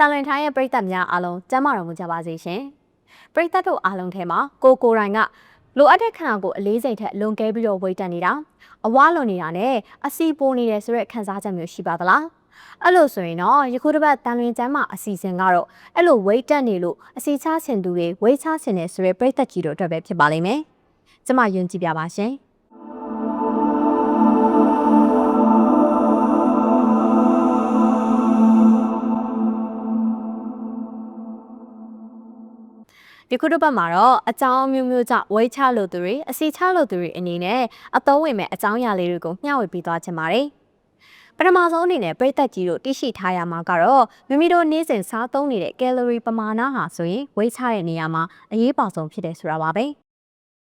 တန်လွင်ထိုင်းရဲ့ပရိသတ်များအားလုံးကျမ်းမာတော်မူကြပါစေရှင်ပရိသတ်တို့အားလုံးထဲမှာကိုကိုရိုင်းကလိုအပ်တဲ့ခန္ဓာကိုယ်အလေးစိတ်ထက်လွန်ကဲပြီးတော့ဝိတ်တက်နေတာအဝါလွန်နေတာနဲ့အစီပိုနေတယ်ဆိုတဲ့ခံစားချက်မျိုးရှိပါသလားအဲ့လိုဆိုရင်တော့ယခုတစ်ပတ်တန်လွင်ကျမ်းမှာအစီအစဉ်ကတော့အဲ့လိုဝိတ်တက်နေလို့အစီချချင်သူတွေဝိတ်ချချင်တယ်ဆိုတဲ့ပရိသတ်ကြီးတို့အတွက်ပဲဖြစ်ပါလိမ့်မယ်ကျမယုံကြည်ပြပါရှင် ဒီခုတစ်ပတ်မှာတော့အကြောင်းအမျိုးမျိုးကြောင့်ဝိတ်ချလို့သူတွေအစီချလို့သူတွေအနေနဲ့အသုံးဝင်မဲ့အကြောင်းအရာလေးတွေကိုမျှဝေပေးသွားချင်ပါတယ်။ပထမဆုံးအနေနဲ့ပြည်သက်ကြီးတို့သိရှိထားရမှာကတော့မိမိတို့နေ့စဉ်စားသုံးနေတဲ့ကယ်လိုရီပမာဏဟာဆိုရင်ဝိတ်ချတဲ့နေရာမှာအရေးပါဆုံးဖြစ်တယ်ဆိုတာပါပဲ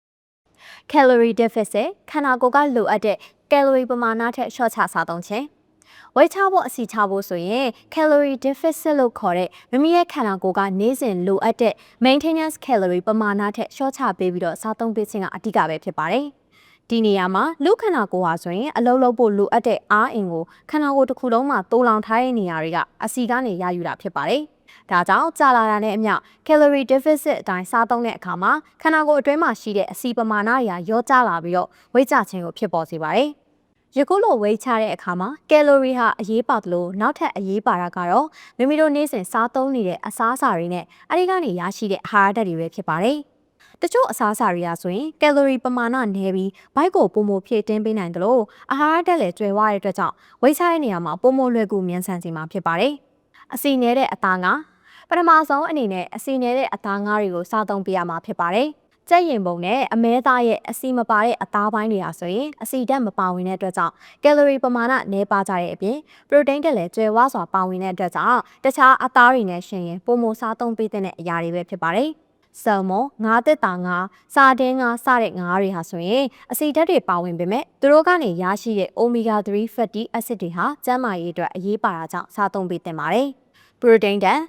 ။ calorie deficit ခန္ဓာကိုယ်ကလိုအပ်တဲ့ကယ်လိုရီပမာဏထက်လျှော့ချစားသုံးခြင်း ဝိတ်ချဖို့အစီချဖို့ဆိုရင် calorie deficit လို့ခေါ်တဲ့မိမိရဲ့ခန္ဓာကိုယ်ကနေ့စဉ်လိုအပ်တဲ့ maintenance calorie ပမာဏထက်လျှော့ချပေးပြီးတော့စားသုံးပေးခြင်းကအဓိကပဲဖြစ်ပါတယ်။ဒီနေရာမှာလူခန္ဓာကိုယ်ဟာဆိုရင်အလုံးလုံးဖို့လိုအပ်တဲ့အားအင်ကိုခန္ဓာကိုယ်တစ်ခုလုံးမှာတိုးလောင်ထားတဲ့နေရာတွေကအစီကနေရယူတာဖြစ်ပါတယ်။ဒါကြောင့်ကြာလာတာနဲ့အမျှ calorie deficit အတိုင်းစားသုံးတဲ့အခါမှာခန္ဓာကိုယ်အတွင်းမှာရှိတဲ့အစီပမာဏတွေရောကျလာပြီးတော့ဝိတ်ကျခြင်းကိုဖြစ်ပေါ်စေပါတယ်။ ယခုလိုဝေးချတဲ့အခါမှာကယ်လိုရီဟာအရေးပါသလိုနောက်ထပ်အရေးပါတာကတော့မိမိတို့နေ့စဉ်စားသုံးနေတဲ့အစားအစာတွေနဲ့အဲဒီကနေရရှိတဲ့အာဟာရဓာတ်တွေပဲဖြစ်ပါတယ်။တချို့အစားအစာတွေကဆိုရင်ကယ်လိုရီပမာဏနည်းပြီးဘိုက်ကိုပုံမဖြည့်တင်းပေးနိုင်တယ်လို့အာဟာရဓာတ်လည်းကျွဲဝတဲ့အတွက်ကြောင့်ဝေးချတဲ့နေရာမှာပုံမလွယ်ကူမြန်ဆန်စီမှာဖြစ်ပါတယ်။အစီနည်းတဲ့အသားငါပထမဆုံးအနေနဲ့အစီနည်းတဲ့အသားငါတွေကိုစားသုံးပေးရမှာဖြစ်ပါတယ်။ ကြက်ရင်ပုံနဲ့အမဲသားရဲ့အစီမပါတဲ့အသားပိုင်းတွေဟာဆိုရင်အစီဓာတ်မပါဝင်တဲ့အတွက်ကြောင့်ကယ်လိုရီပမာဏနည်းပါးကြတဲ့အပြင်ပရိုတိန်းတက်လည်းကျွဲဝါစွာပါဝင်တဲ့အတွက်ကြောင့်တခြားအသားတွေနဲ့ရှင်ရင်ပုံမစားသုံးပေးတဲ့အရာတွေပဲဖြစ်ပါတယ်။ဆယ်မွန်ငါးတက်တာငါးစာတင်းငါးစတဲ့ငါးတွေဟာဆိုရင်အဆီဓာတ်တွေပါဝင်ပေမဲ့သူတို့ကနေရရှိတဲ့ omega 3 fatty acid တွေဟာကျန်းမာရေးအတွက်အရေးပါတာကြောင့်စားသုံးပေးသင့်ပါတယ်။ protein ဓာတ်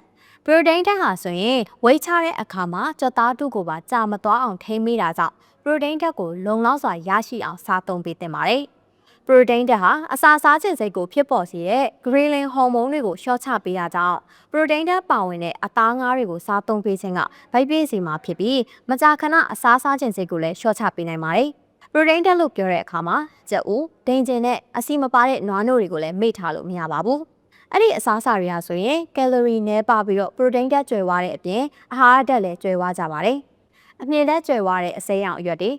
ပရိုတိန်းဓာတ်ဟာဆိုရင်ဝိတ်ချတဲ့အခါမှာကြက်သားတုကိုပါကြာမသွားအောင်ထိန်းမိတာကြောင့်ပရိုတိန်းဓာတ်ကိုလုံလောက်စွာရရှိအောင်စားသုံးပေးသင့်ပါတယ်။ပရိုတိန်းဓာတ်ဟာအစာစားခြင်းစိတ်ကိုဖြစ်ပေါ်စေတဲ့ ghrelin ဟော်မုန်းတွေကိုလျှော့ချပေးတာကြောင့်ပရိုတိန်းဓာတ်ပါဝင်တဲ့အသားငါးတွေကိုစားသုံးပေးခြင်းကဗိုက်ပြည့်စီမှာဖြစ်ပြီးမကြာခဏအစာစားခြင်းစိတ်ကိုလည်းလျှော့ချပေးနိုင်ပါတယ်။ပရိုတိန်းဓာတ်လို့ပြောတဲ့အခါမှာကြက်ဥဒိန်ကျင်နဲ့အဆီမပါတဲ့နွားနို့တွေကိုလည်းမေ့ထားလို့မရပါဘူး။ အဲ့ဒီအစားအစာတွေဟာဆိုရင်ကယ်လိုရီနည်းပါပြီးတော့ပရိုတိန်းဓာတ်ကျွဲဝတဲ့အပြင်အာဟာရဓာတ်လည်းကျွဲဝကြပါတယ်။အမြင့်ဓာတ်ကျွဲဝတဲ့အစိမ်းရောင်အရွက်တွေ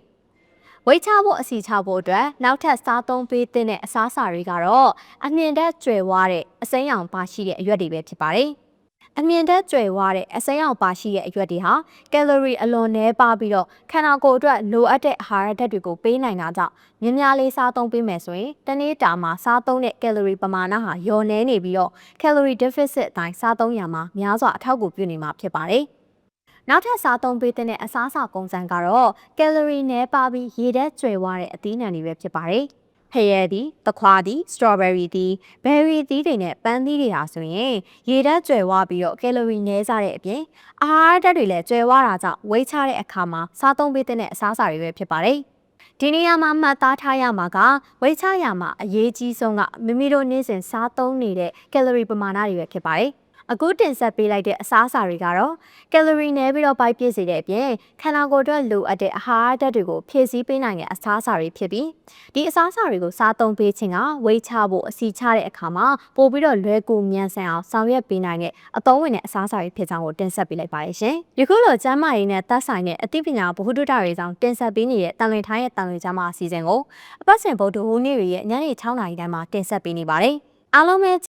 ဝိတ်ချဖို့အစီချဖို့အတွက်နောက်ထပ်စားသုံးပေးတဲ့အစားအစာတွေကတော့အမြင့်ဓာတ်ကျွဲဝတဲ့အစိမ်းရောင်ပါရှိတဲ့အရွက်တွေပဲဖြစ်ပါတယ်။ အမြင့်တက်ကျွယ်ဝတဲ့အစိမ်းအောင်ပါရှိတဲ့အရွက်တွေဟာကယ်လိုရီအလွန်နည်းပါပြီးတော့ခန္ဓာကိုယ်အတွက်လိုအပ်တဲ့အာဟာရဓာတ်တွေကိုပေးနိုင်တာကြောင့်မြင်းများလေးစားသုံးပေးမယ်ဆိုရင်တနေ့တာမှာစားသုံးတဲ့ကယ်လိုရီပမာဏဟာလျော်နည်းနေပြီးတော့ calorie deficit အတိုင်းစားသုံးရမှာများစွာအထောက်အကူပြုနေမှာဖြစ်ပါတယ်။နောက်ထပ်စားသုံးပေးတဲ့အစားအစာကုန်စံကတော့ကယ်လိုရီနည်းပါပြီးရေဓာတ်ကျွယ်ဝတဲ့အသီးနှံတွေပဲဖြစ်ပါတယ်။ ဖရဲသည်တခွားသည်စထရဘယ်ရီသည်ဘယ်ရီသီးတွေနဲ့ပန်းသီးတွေဟာဆိုရင်ရေဓာတ်ကျွဲဝပြီးတော့ကယ်လိုရီနည်းစားတဲ့အပြင်အာဟာရဓာတ်တွေလည်းကျွဲဝတာကြောင့်ဝေးချတဲ့အခါမှာစားသုံးပေးတဲ့အစားအစာတွေပဲဖြစ်ပါတယ်ဒီနေရာမှာမှတ်သားထားရမှာကဝိတ်ချရမှာအရေးကြီးဆုံးကမိမိတို့နေ့စဉ်စားသုံးနေတဲ့ကယ်လိုရီပမာဏတွေပဲဖြစ်ပါတယ်။ အခုတင်ဆက်ပေးလိုက်တဲ့အစားအစာတွေကတော့ကယ်လိုရီနည်းပြီးတော့ပိုက်ပြည့်စေတဲ့အပြင်ခန္ဓာကိုယ်အတွက်လိုအပ်တဲ့အာဟာရဓာတ်တွေကိုဖြည့်ဆည်းပေးနိုင်တဲ့အစားအစာတွေဖြစ်ပြီးဒီအစားအစာတွေကိုစားသုံးပေးခြင်းကဝေးချဖို့အစီချတဲ့အခါမှာပို့ပြီးတော့လွယ်ကူမြန်ဆန်အောင်ဆောင်ရွက်ပေးနိုင်တဲ့အသုံးဝင်တဲ့အစားအစာတွေဖြစ်ကြောင်းကိုတင်ဆက်ပေးလိုက်ပါရရှင်။ယခုလိုကျမ်းမာရေးနဲ့သက်ဆိုင်တဲ့အသိပညာဗဟုသုတတွေကြောင့်တင်ဆက်ပေးနေတဲ့တန်လွင်ထိုင်းရဲ့တန်လွင်ကျမ်းမာအစီအစဉ်ကိုအပတ်စဉ်ဗုဒ္ဓဟူးနေ့ရဲ့ညနေ6:00နာရီတိုင်းမှာတင်ဆက်ပေးနေပါတယ်။အားလုံးပဲ